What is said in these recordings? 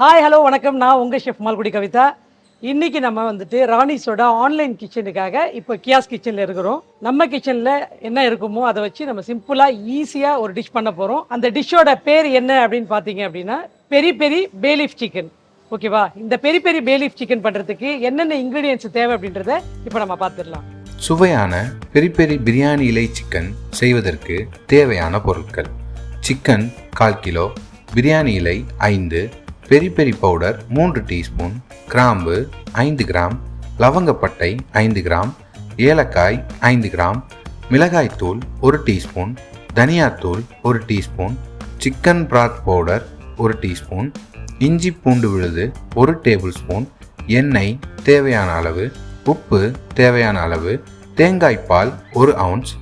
Hi hello வணக்கம். நான் உங்கள் ஷெஃப் மால்குடி கவிதா. இன்றைக்கி நம்ம வந்துட்டு ராணிஸோட ஆன்லைன் கிச்சனுக்காக இப்போ கியாஸ் கிச்சனில் இருக்கிறோம். நம்ம கிச்சனில் என்ன இருக்குமோ அதை வச்சு நம்ம சிம்பிளாக ஈஸியாக ஒரு டிஷ் பண்ண போகிறோம் அந்த டிஷ்ஷோட பேர் என்ன அப்படின்னு பார்த்தீங்க அப்படின்னா பெரி பெரி பேலீஃப் சிக்கன் ஓகேவா இந்த பெரி பெரி பேலீஃப் சிக்கன் பண்ணுறதுக்கு என்னென்ன இன்க்ரீடியன்ஸ் தேவை அப்படின்றத இப்போ நம்ம பார்த்துடலாம் சுவையான பெரி பெரி பிரியாணி இலை சிக்கன் செய்வதற்கு தேவையான பொருட்கள். சிக்கன் கால் கிலோ. பிரியாணி இலை ஐந்து. பெரி பெரி பவுடர் மூன்று டீஸ்பூன் கிராம்பு ஐந்து கிராம் லவங்கப்பட்டை ஐந்து கிராம் ஏலக்காய் ஐந்து கிராம் மிளகாய்த்தூள் ஒரு டீஸ்பூன் தனியாத்தூள் ஒரு டீஸ்பூன் சிக்கன் பிராத் பவுடர் ஒரு டீஸ்பூன் இஞ்சி பூண்டு விழுது ஒரு டேபிள் ஸ்பூன் எண்ணெய் தேவையான அளவு உப்பு தேவையான அளவு தேங்காய் பால் ஒரு அவுன்ஸ்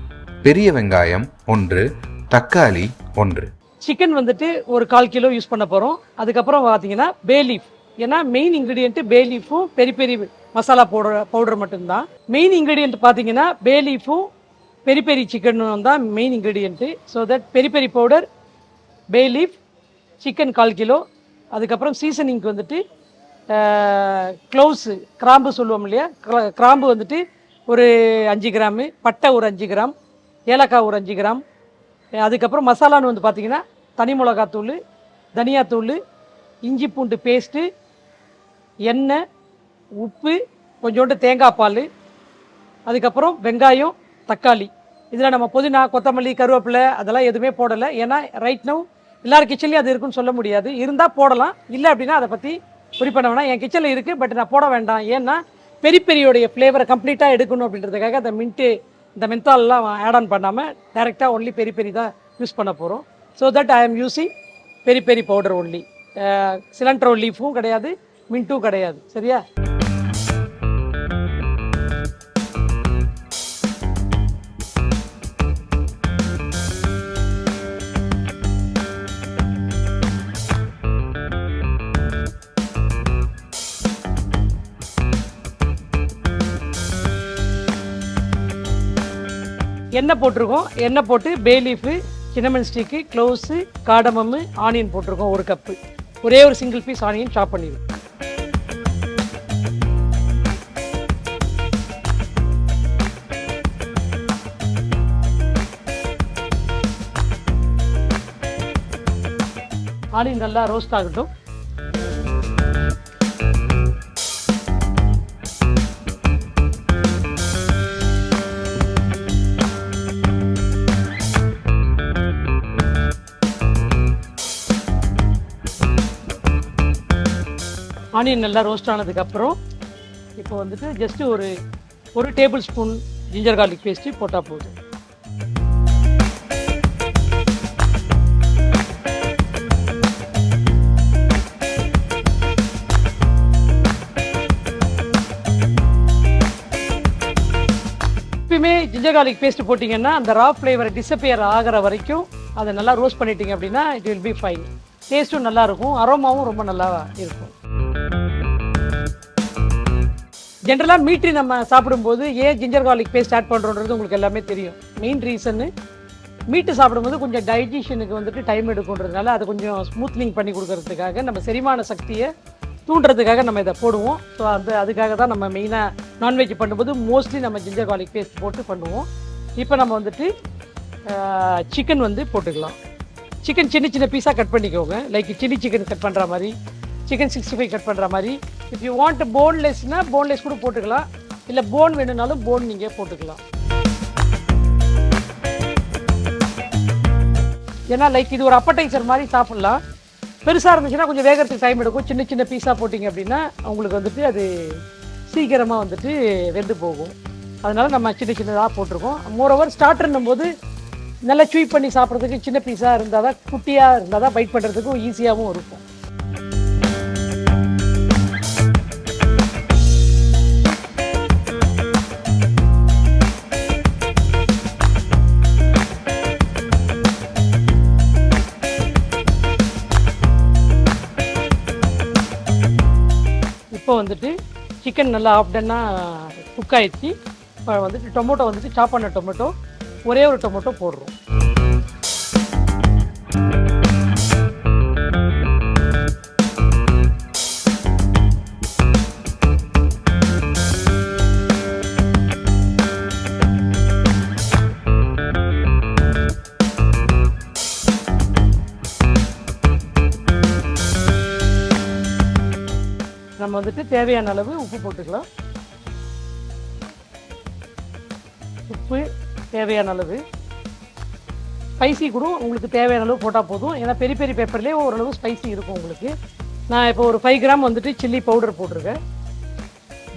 பெரிய வெங்காயம் ஒன்று தக்காளி ஒன்று. சிக்கன் வந்துட்டு ஒரு கால் கிலோ யூஸ் பண்ண போகிறோம் அதுக்கப்புறம் பார்த்தீங்கன்னா பே லீஃப் ஏன்னா main ingredient bay லீஃபும் peri peri masala powder powder மட்டும்தான். மெயின் இன்க்ரீடியன்ட் பார்த்தீங்கன்னா பே லீஃபும் பெரி பெரி சிக்கனும் தான் main ingredient so that peri peri powder bay leaf chicken call kilo. அதுக்கப்புறம் சீசனிங்க்கு வந்துட்டு க்ளவுஸு கிராம்பு சொல்லுவோம் இல்லையா? கிராம்பு வந்துட்டு ஒரு அஞ்சு கிராமு பட்டை ஒரு அஞ்சு கிராம் ஏலக்காய் ஒரு அஞ்சு கிராம். அதுக்கப்புறம் மசாலான்னு வந்து பார்த்தீங்கன்னா தனி மிளகாத்தூள் தனியாத்தூள் இஞ்சி பூண்டு பேஸ்ட்டு எண்ணெய் உப்பு கொஞ்சோண்டு தேங்காய் பால் அதுக்கப்புறம் வெங்காயம் தக்காளி. இதில் நம்ம புதினா கொத்தமல்லி கருவேப்பிலை அதெல்லாம் எதுவுமே போடலை. ஏன்னா ரைட் நவ் எல்லார் கிச்சன்லேயும் அது இருக்குன்னு சொல்ல முடியாது. இருந்தால் போடலாம். இல்லை அப்படின்னா அதை பற்றி குறி பண்ண வேணாம். என் கிச்சனில் இருக்குது பட் நான் போட வேண்டாம். ஏன்னா பெரி பெரியோடைய ஃப்ளேவரை கம்ப்ளீட்டாக எடுக்கணும் அப்படின்றதுக்காக அந்த மின்ட்டு இந்த மென்தாலெலாம் ஆட் ஆன் பண்ணாமல் டேரெக்டாக ஒன்லி பெரி பெரி தான் யூஸ் பண்ண போகிறோம் so that I am using peri peri powder only cilantro லீஃபும் கிடையாது மின்ட்டும் கிடையாது சரியா எண்ணெய் போட்டிருக்கோம். எண்ணெய் போட்டு bay leaf cinnamon stick cloves cardamom onion போட்டிருக்கோம் ஒரு கப்பு ஒரே ஒரு சிங்கிள் பீஸ் ஆனியன் சாப் பண்ணிடுவோம் ஆனியன் நல்லா ரோஸ்ட் ஆகட்டும். ஆனியன் நல்லா ரோஸ்ட் ஆனதுக்கப்புறம் இப்போ வந்துட்டு ஜஸ்ட்டு ஒரு ஒரு tablespoon ginger garlic paste போட்டால் போதும். எப்பயுமே ஜிஞ்சர் கார்லிக் பேஸ்ட் போட்டிங்கன்னா அந்த ரா ஃப்ளேவர் டிஸப்பியர் ஆகிற வரைக்கும் அதை நல்லா ரோஸ்ட் பண்ணிட்டீங்க அப்படின்னா இட் வில் பி ஃபைன் டேஸ்ட்டும் நல்லாயிருக்கும் அரோமாவும் ரொம்ப நல்லா இருக்கும். ஜென்ரலாக மீட்ரி நம்ம சாப்பிடும்போது ஏன் ஜிஞ்சர் கார்லிக் பேஸ்ட் ஆட் பண்ணுறோன்றது உங்களுக்கு எல்லாமே தெரியும். மெயின் ரீசன்னு மீட்டு சாப்பிடும்போது கொஞ்சம் டைஜஷனுக்கு வந்துட்டு டைம் எடுக்குன்றதுனால அதை கொஞ்சம் ஸ்மூத்னிங் பண்ணி கொடுக்கறதுக்காக நம்ம செரிமான சக்தியை தூண்டுறதுக்காக நம்ம இதை போடுவோம். ஸோ அது அதுக்காக தான் நம்ம மெயினாக நான்வெஜ் பண்ணும்போது மோஸ்ட்லி நம்ம ஜிஞ்சர் கார்லிக் பேஸ்ட் போட்டு பண்ணுவோம். இப்போ நம்ம வந்துட்டு சிக்கன் வந்து போட்டுக்கலாம். சிக்கன் சின்ன சின்ன பீஸாக கட் பண்ணிக்கோங்க. லைக் சில்லி சிக்கன் கட் பண்ணுற மாதிரி சிக்கன் சிக்ஸ்டி ஃபைவ் கட் பண்ணுற மாதிரி இஃப் யூ வாண்ட் போன்லெஸ்னா போன்லெஸ் கூட போட்டுக்கலாம். இல்லை போன் வேணும்னாலும் போன் நீங்கள் போட்டுக்கலாம். ஏன்னா லைக் இது ஒரு அப்படைசர் மாதிரி சாப்பிட்லாம். பெருசாக இருந்துச்சுன்னா கொஞ்சம் வேகிறதுக்கு டைம் எடுக்கும். சின்ன சின்ன பீஸாக போட்டிங்க அப்படின்னா உங்களுக்கு வந்துட்டு அது சீக்கிரமாக வந்துட்டு வெந்து போகும். அதனால் நம்ம சின்ன சின்னதாக போட்டிருக்கோம். மோரோவர் ஸ்டார்டர்னும் போது நல்லா சூய் பண்ணி சாப்பிட்றதுக்கு சின்ன பீஸாக இருந்தால் தான் குட்டியாக இருந்தால் தான் பைட் பண்ணுறதுக்கும் ஈஸியாகவும் இருக்கும். சிக்கன் நல்லா ஆஃப் டன்னாக குக் ஆயிடுச்சு. இப்போ வந்துட்டு டொமேட்டோ வந்துட்டு சாப் பண்ண டொமேட்டோ ஒரே ஒரு டொமேட்டோ போடுறோம். நம்ம வந்துட்டு தேவையான அளவு உப்பு போட்டுக்கலாம். உப்பு தேவையான அளவு. ஸ்பைசி கூட உங்களுக்கு தேவையான அளவு போட்டால் போதும். ஏன்னா பெரிய பெரிய பேப்பர்லேயே ஓரளவு ஸ்பைசி இருக்கும் உங்களுக்கு. நான் இப்போ ஒரு ஃபைவ் கிராம் வந்துட்டு சில்லி பவுடர் போட்டிருக்கேன்.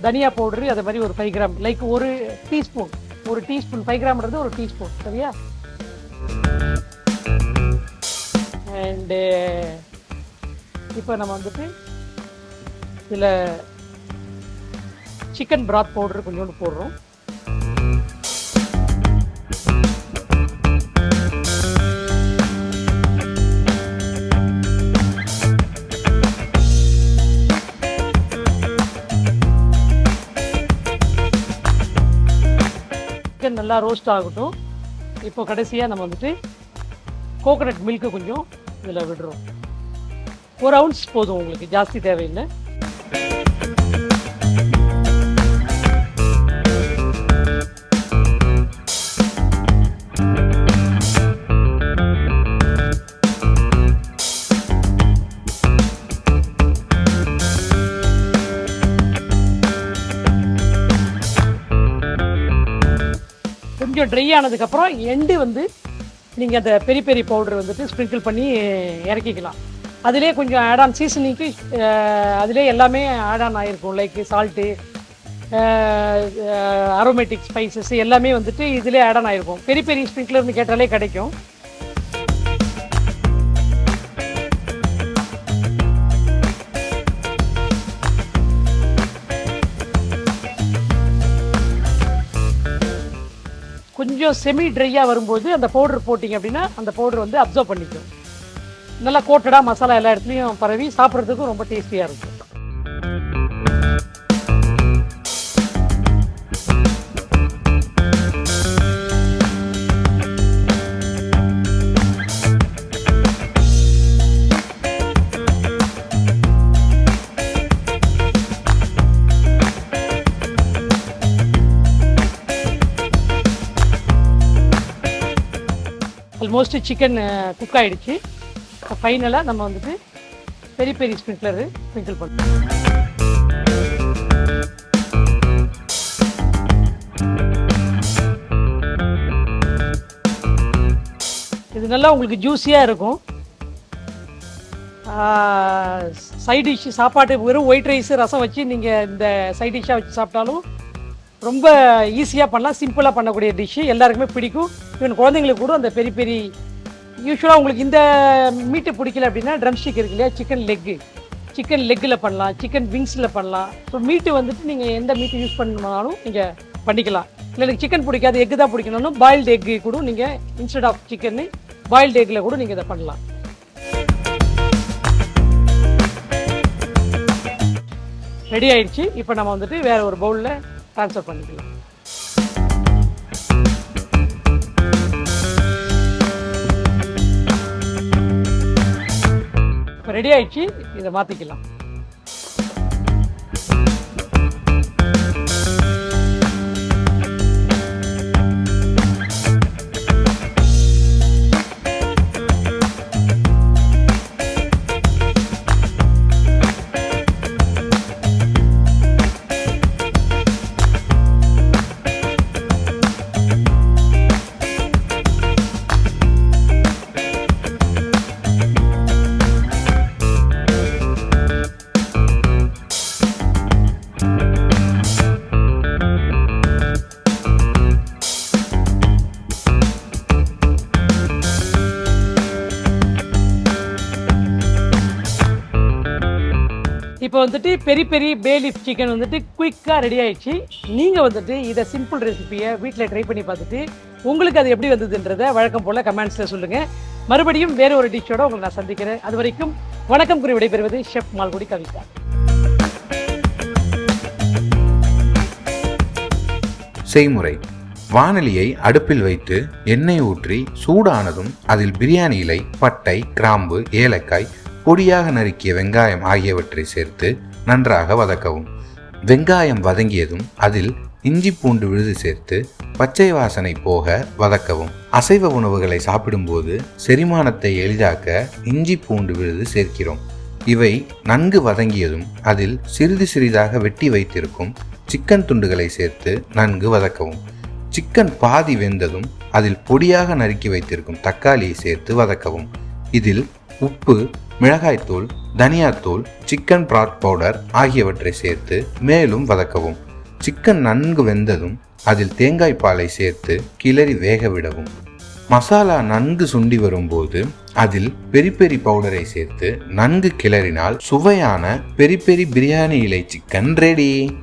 தனியா பவுடரு அதே மாதிரி ஒரு ஃபைவ் கிராம் லைக் ஒரு டீஸ்பூன் ஒரு டீஸ்பூன் ஃபைவ் கிராம்ன்றது ஒரு டீஸ்பூன் சரியா? அண்டு இப்போ நம்ம வந்துட்டு இதில் சிக்கன் பிராத் பவுடர் கொஞ்சோண்டு போடுறோம். சிக்கன் நல்லா ரோஸ்ட் ஆகட்டும். இப்போ கடைசியாக நம்ம வந்துட்டு கோகோனட் மில்க்கு கொஞ்சம் இதில் விடுறோம். ஒரு அவுன்ஸ் போதும் உங்களுக்கு ஜாஸ்தி தேவையில்லை. கொஞ்சம் ட்ரை ஆனதுக்கப்புறம் எண்டு வந்து நீங்கள் அந்த பெரிய பெரிய பவுடர் வந்துட்டு ஸ்ப்ரிங்கிள் பண்ணி இறக்கிக்கலாம். அதிலே கொஞ்சம் ஆட் ஆன் சீசனிங்க்கு அதிலே எல்லாமே ஆட் ஆன் ஆகிருக்கும் லைக் சால்ட்டு அரோமேட்டிக் ஸ்பைசஸ் எல்லாமே வந்துட்டு இதிலே ஆட் ஆன் ஆகிருக்கும் பெரிய பெரிய ஸ்ப்ரிங்க்லர்னு கேட்டாலே கிடைக்கும். கொஞ்சம் செமி ட்ரையாக வரும்போது அந்த பவுடர் போட்டிங்க அப்படின்னா அந்த பவுடர் வந்து அப்சர்வ் பண்ணிக்கும். நல்லா கோட்டடாக மசாலா எல்லா இடத்துலையும் பரவி சாப்பிட்றதுக்கும் ரொம்ப டேஸ்டியாக இருக்கும். ஆல்மோஸ்ட் சிக்கன் குக் ஆயிடுச்சு. ஃபைனலாக நம்ம வந்துட்டு பெரிய பெரிய ஸ்ப்ரிங்க்லரு ஸ்ப்ரிங்கிள் பண்ணுறோம் இது நல்லா உங்களுக்கு ஜூஸியாக இருக்கும். சைட் டிஷ் சாப்பாடு வெறும் ஒயிட் ரைஸ் ரசம் வச்சு நீங்கள் இந்த சைட் டிஷ்ஷாக வச்சு சாப்பிட்டாலும் ரொம்ப ஈஸியாக பண்ணலாம் சிம்பிளாக பண்ணக்கூடிய டிஷ்ஷு எல்லாருக்குமே பிடிக்கும். ஈவன் குழந்தைங்களுக்கு கூட அந்த பெரிய பெரிய யூஸ்வலாக உங்களுக்கு இந்த மீட்டு பிடிக்கல அப்படின்னா ட்ரம் ஸ்டிக் இருக்கு இல்லையா? சிக்கன் லெக்கு சிக்கன் லெக்கில் பண்ணலாம் சிக்கன் விங்ஸில் பண்ணலாம். ஸோ மீட்டு வந்துட்டு நீங்கள் எந்த மீட்டு யூஸ் பண்ணாலும் நீங்கள் பண்ணிக்கலாம். இல்லை எனக்கு சிக்கன் பிடிக்காது எக்கு தான் பிடிக்கணும்னு பாயில்டு எக்கு கூட நீங்கள் இன்ஸ்டெட் ஆஃப் சிக்கன் பாயில்டு எக்கில் கூட நீங்கள் இதை பண்ணலாம். ரெடி ஆயிடுச்சு. இப்போ நம்ம வந்துட்டு வேறு ஒரு பவுலில் ட்ரான்ஸ்ஃபர் பண்ணிக்கலாம். இப்போ ரெடி ஆயிடுச்சு இதை மாற்றிக்கலாம் வந்துட்டு பெரிய பெரிய பேலீஃப் சிக்கன் வந்துட்டு குயிக்காக ரெடி ஆயிடுச்சு. நீங்கள் வந்துட்டு இதை சிம்பிள் ரெசிபியை வீட்டில் ட்ரை பண்ணி பார்த்துட்டு உங்களுக்கு அது எப்படி வந்ததுன்றதை வழக்கம் போல் கமெண்ட்ஸில் சொல்லுங்கள் மறுபடியும் வேறு ஒரு டிஷ்ஷோட உங்களை நான் சந்திக்கிறேன். அது வரைக்கும் வணக்கம் கூறி விடைபெறுவது ஷெஃப் மால்குடி கவிதா. செய்முறை. வானலியை அடுப்பில் வைத்து எண்ணெய் ஊற்றி சூடானதும் அதில் பிரியாணி இலை பட்டை கிராம்பு ஏலக்காய் பொடியாக நறுக்கிய வெங்காயம் ஆகியவற்றை சேர்த்து நன்றாக வதக்கவும். வெங்காயம் வதங்கியதும் அதில் இஞ்சி பூண்டு விழுது சேர்த்து பச்சை வாசனை போக வதக்கவும். அசைவ உணவுகளை சாப்பிடும்போது செரிமானத்தை எளிதாக்க இஞ்சி பூண்டு விழுது சேர்க்கிறோம். இவை நன்கு வதங்கியதும் அதில் சிறிது சிறிதாக வெட்டி வைத்திருக்கும் சிக்கன் துண்டுகளை சேர்த்து நன்கு வதக்கவும். சிக்கன் பாதி வெந்ததும் அதில் பொடியாக நறுக்கி வைத்திருக்கும் தக்காளியை சேர்த்து வதக்கவும். இதில் உப்பு மிளகாய்த்தூள் தனியாத்தூள் சிக்கன் பிராத் பவுடர் ஆகியவற்றை சேர்த்து மேலும் வதக்கவும். சிக்கன் நன்கு வெந்ததும் அதில் தேங்காய் பாலை சேர்த்து கிளறி வேக விடவும். மசாலா நன்கு சுண்டி வரும்போது அதில் பெரி பெரி பவுடரை சேர்த்து நன்கு கிளறினால் சுவையான பெரி பெரி பிரியாணி இலை சிக்கன் ரெடி